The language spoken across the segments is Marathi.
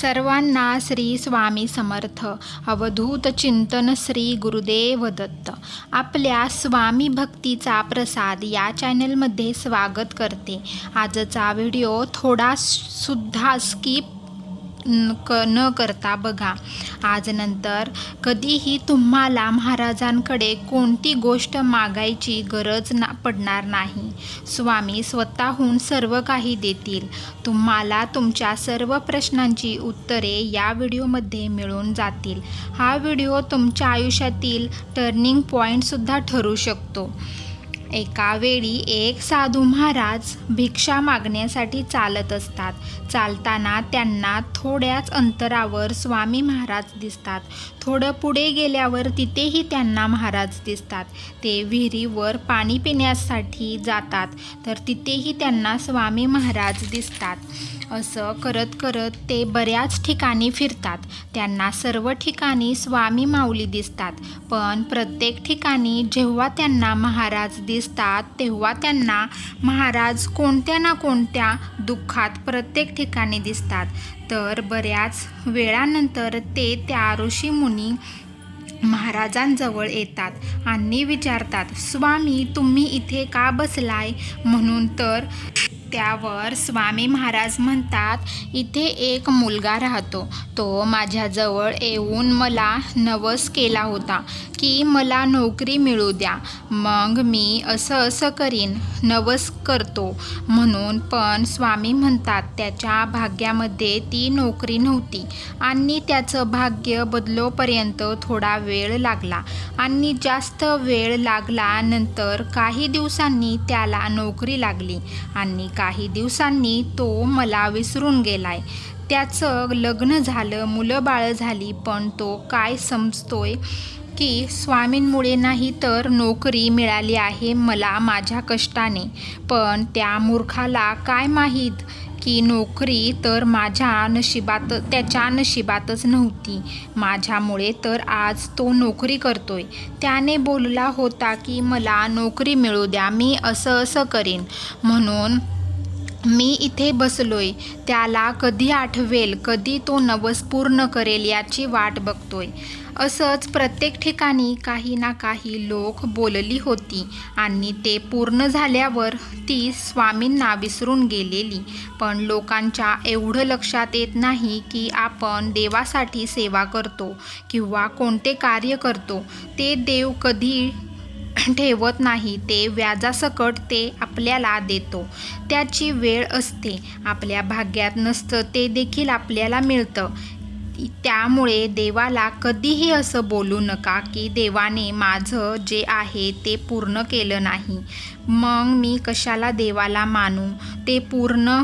सर्वांना श्री स्वामी समर्थ. अवधूत चिंतन श्री गुरुदेव दत्त. आपल्या स्वामी भक्तीचा प्रसाद या चॅनलमध्ये स्वागत करते. आजचा व्हिडिओ थोडा सुद्धा स्किप क न करता बघा. आज नंतर कधीही तुम्हाला महाराजांकडे कोणती गोष्ट मागायची गरज ना पडणार नाही. स्वामी स्वतःहून सर्व काही देतील. तुम्हाला तुमच्या सर्व प्रश्नांची उत्तरे या व्हिडिओमध्ये मिळून जातील. हा व्हिडिओ तुमच्या आयुष्यातील टर्निंग पॉईंटसुद्धा ठरू शकतो. एका वेळी एक साधू महाराज भिक्षा मागण्यासाठी चालत असतात. चालताना त्यांना थोड्याच अंतरावर स्वामी महाराज दिसतात. थोडं पुढे गेल्यावर तिथेही त्यांना महाराज दिसतात. ते विहिरीवर पाणी पिण्यासाठी जातात तर तिथेही त्यांना स्वामी महाराज दिसतात. असं करत करत ते बऱ्याच ठिकाणी फिरतात. त्यांना सर्व ठिकाणी स्वामी माऊली दिसतात. पण प्रत्येक ठिकाणी जेव्हा त्यांना महाराज दिसतात तेव्हा त्यांना महाराज कोणत्या ना कोणत्या दुःखात प्रत्येक ठिकाणी दिसतात. तर बऱ्याच वेळानंतर ते त्या ऋषीमुनी महाराजांजवळ येतात आणि विचारतात स्वामी तुम्ही इथे का बसलाय? म्हणून तर त्यावर स्वामी महाराज म्हणतात इथे एक मुलगा राहतो. तो माझ्याजवळ येऊन मला नवस केला होता की मला नोकरी मिळू द्या. मग मी असं असं करीन नवस करतो. म्हणून पण स्वामी म्हणतात त्याच्या भाग्यामध्ये ती नोकरी नव्हती. आणि त्याचं भाग्य बदलोपर्यंत थोडा वेळ लागला. आणि जास्त वेळ लागला नंतर काही दिवसांनी त्याला नोकरी लागली. आणि काही दिवसांनी तो मला विसरून गेलाय. त्याचं लग्न झालं मुलं बाळं झाली पण तो काय समजतोय की स्वामींमुळे नाही तर नोकरी मिळाली आहे मला माझ्या कष्टाने. पण त्या मूर्खाला काय माहीत की नोकरी तर माझ्या नशिबात त्याच्या नशिबातच नव्हती. माझ्यामुळे तर आज तो नोकरी करतोय. त्याने बोलला होता की मला नोकरी मिळू द्या मी असं असं करीन. म्हणून मी इथे बसलोय त्याला कधी आठवेल कधी तो नवस पूर्ण करेल याची वाट बघतोय. असंच प्रत्येक ठिकाणी काही ना काही लोक बोलली होती आणि ते पूर्ण झाल्यावर ती स्वामींना विसरून गेलेली. पण लोकांच्या एवढं लक्षात येत नाही की आपण देवासाठी सेवा करतो किंवा कोणते कार्य करतो ते देव कधी ठेवत नाही ते व्याजासकट ते आपल्याला देतो. त्याची वेळ असते. आपल्या भाग्यात नसतं ते देखील आपल्याला मिळतं. त्यामुळे देवाला कधीही असं बोलू नका की देवाने माझं जे आहे ते पूर्ण केलं नाही. मग मी कशाला देवाला मानू? ते पूर्ण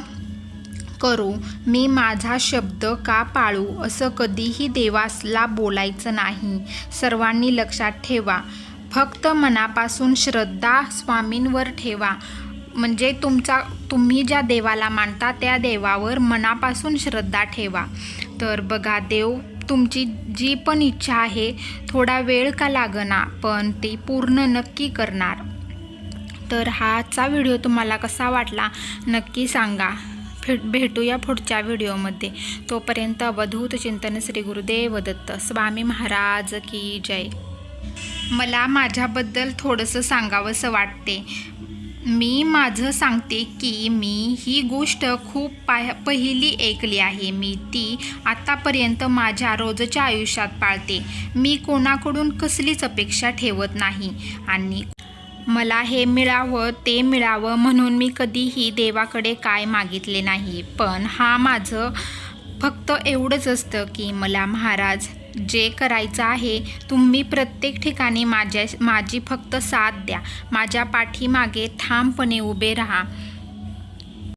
करू. मी माझा शब्द का पाळू? असं कधीही देवासला बोलायचं नाही. सर्वांनी लक्षात ठेवा. फक्त मनापासून श्रद्धा स्वामींवर ठेवा. म्हणजे तुमचा तुम्ही ज्या देवाला मानता त्या देवावर मनापासून श्रद्धा ठेवा. तर बघा देव तुमची जी पण इच्छा आहे थोडा वेळ का लागना पण ती पूर्ण नक्की करणार. तर हाचा व्हिडिओ तुम्हाला कसा वाटला नक्की सांगा. भेट भेटूया पुढच्या व्हिडिओमध्ये. तोपर्यंत अवधूत चिंतन श्री गुरुदेव दत्त स्वामी महाराज की जय. मला माझ्याबद्दल थोडंसं सांगावंसं वाटते. मी माझं सांगते की मी ही गोष्ट खूप पाह पहिली ऐकली आहे. मी ती आत्तापर्यंत माझ्या रोजच्या आयुष्यात पाळते. मी कोणाकडून कसलीच अपेक्षा ठेवत नाही. आणि मला हे मिळावं ते मिळावं म्हणून मी कधीही देवाकडे काय मागितले नाही. पण हा माझं फक्त एवढंच असतं की मला महाराज जे करायचं आहे तुम्ही प्रत्येक ठिकाणी माझ्या माझी फक्त साथ द्या. माझ्या पाठीमागे ठामपणे उभे राहा.